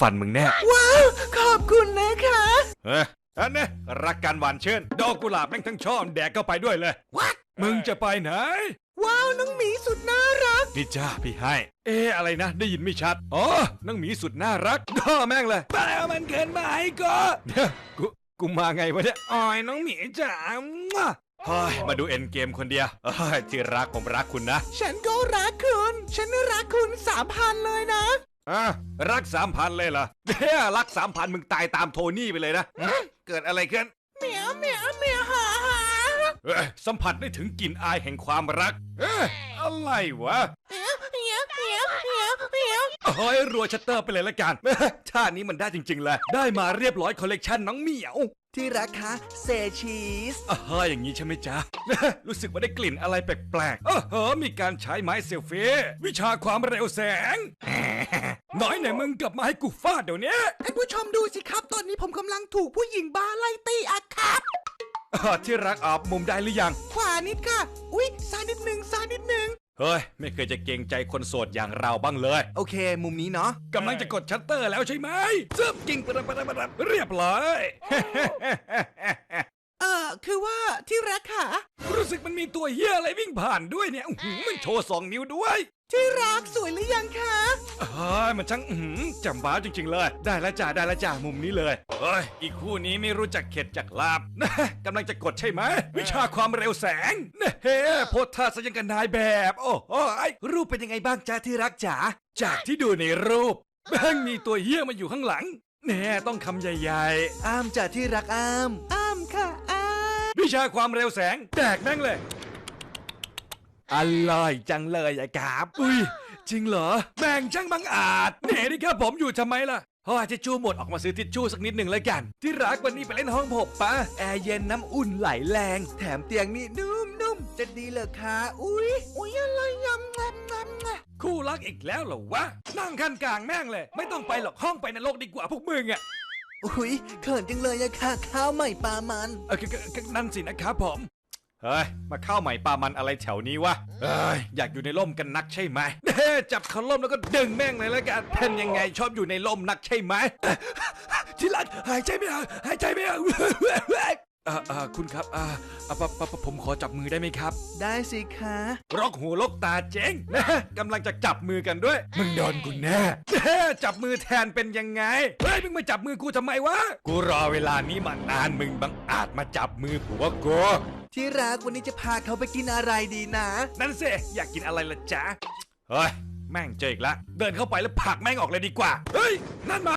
ฟันมึงแน่ ว้าว ขอบคุณนะคะเฮ้ยอันนี้รักกันหวานเชิญดอกกุหลาบแม่งทั้งช่อแดกเข้าไปด้วยเลย What? มึงจะไปไหน ว้าว น้องหมีสุดน่ารักนี่จ้าพี่ให้ เอ๊ะอะไรนะ ได้ยินไม่ชัด อ๋อนังหมีสุดน่ารักก็แม่งเลยไปเอามันเกินมาไอ้ก็เดี๋ยวกูกูมาไงวะเนี่ยอ๋อยน้องหมีจ๋ามั่วเฮ้ยมาดูเอ็นเกมคนเดียวเฮ้ยที่รักผมรักคุณนะ ฉันก็รักคุณ ฉันรักคุณสามพันเลยนะ อะรักสามพันเลยเหรอเนี่ยรักสามพันมึงตายตามโทนี่ไปเลยนะฮะเกิดอะไรขึ้นเหมียวเหมียวเหมียวหาหาเอ้ยสัมผัสได้ถึงกลิ่นอายแห่งความรักเอ้ยอะไรวะเหมียวเหมียวเหมียวเหมียวเหมียวเฮ้ยรัวชัตเตอร์ไปเลยละกันเอ้ยท่านี้มันได้จริงๆเลยได้มาเรียบร้อยคอลเลกชันน้องเหมียว ที่รักคะเซชีสอ่าฮะอย่างนี้ใช่ไหมจ๊ะ รู้สึกว่าได้กลิ่นอะไรแปลกๆเออเฮ้อมีการใช้ไม้เซลฟี่วิชาความเร็วแสง น้อยไหนมึงกลับมาให้กูฟาดเดี๋ยวนี้ท่านผู้ชมดูสิครับ ตอนนี้ผมกำลังถูกผู้หญิงบ้าไล่ตีอะครับอ่าที่รักอาบมุมได้หรือยัง ขวานิดค่ะ อุ๊ยซ้ายนิดหนึ่งซ้ายนิดหนึ่ง เฮ้ย ไม่เคยจะเกรงใจคนโสดอย่างเราบ้างเลย โอเค มุมนี้เนาะกำลังจะกดชัตเตอร์แล้วใช่ไหมซึบกิ่งปะระปะระปะระเรียบร้อย เออคือว่าที่รักค่ะ รู้สึกมันมีตัวเหี้ยอะไรวิ่งผ่านด้วยเนี่ยอื้อหือมันโชว์สองนิ้วด้วย ที่รักสวยหรือยังคะเฮ้ยมันช่างอื้อหือจำบ้าจริง ๆ เลย ได้แล้วจ้าได้แล้วจ้ามุมนี้เลยเฮ้ยอีกคู่นี้ไม่รู้จักเข็ดจากลาบ นะกำลังจะกดใช่ไหมวิชาความเร็วแสงนะเฮ้โพสท่าซะยังกันนายแบบ โอ้โหยรูปเป็นยังไงบ้างจ้าที่รักจ๋าจากที่ดูในรูปแม่งมีตัวเหี้ยมาอยู่ข้างหลังแน่ต้องคำใหญ่ๆ อ้ามจ้ะที่รักอ้าม อ้ามค่ะอ้าม วิชาความเร็วแสงแตกแม่งเลย อร่อยจังเลยอะครับ อุ้ย จริงเหรอ แบ่งช่างบังอาจเหน่นี่ครับผมอยู่ทำไมล่ะเฮ้ยทิชชู่หมดออกมาซื้อทิชชู่สักนิดหนึ่งแล้วกัน ที่รักวันนี้ไปเล่นห้องผมปะแอร์เย็นน้ำอุ่นไหลแรง แถมเตียงนี่นุ่มๆจะดีเหรอคะอุ๊ยอุ๊ยอะไรยำงำงำงำคู่รักอีกแล้วเหรอวะ นั่งขั้นกลางแม่งเลย ไม่ต้องไปหรอกห้องไปนรกดีกว่าพวกมึงอะอุ๊ยเขินจังเลยอะค่ะ ข้าวใหม่ปลามันเออก็ก็ก็นั่นสินะครับผม เฮ้ย มาเข้าใหม่ปลามันอะไรแถวนี้วะเอ้ย อยากอยู่ในร่มกันนักใช่ไหมเฮ้จับเขาร่มแล้วก็ดึงแม่งเลยแล้วกันเป็นยังไงชอบอยู่ในร่มนักใช่ไหมที่รักหายใจไม่ออกหายใจไม่ออกเอ่อเอ่อคุณครับอ่าอ่าปะปะปะผมขอจับมือได้ไหมครับ ได้สิคะรกหูลกตาเจ๊งนะกำลังจะจับมือกันด้วย มึงโดนกูแน่แน่จับมือแทนเป็นยังไง เฮ้ย มึงมาจับมือกูทำไมวะ กูรอเวลานี้มานานมึงบังอาจมาจับมือผัวกู ที่รักวันนี้จะพาเขาไปกินอะไรดีนะ นั่นสิอยากกินอะไรละจ๊ะ เฮ้ย แม่งเจออีกแล้วเดินเข้าไปแล้วผลักแม่งออกเลยดีกว่า เฮ้ย นั่นมา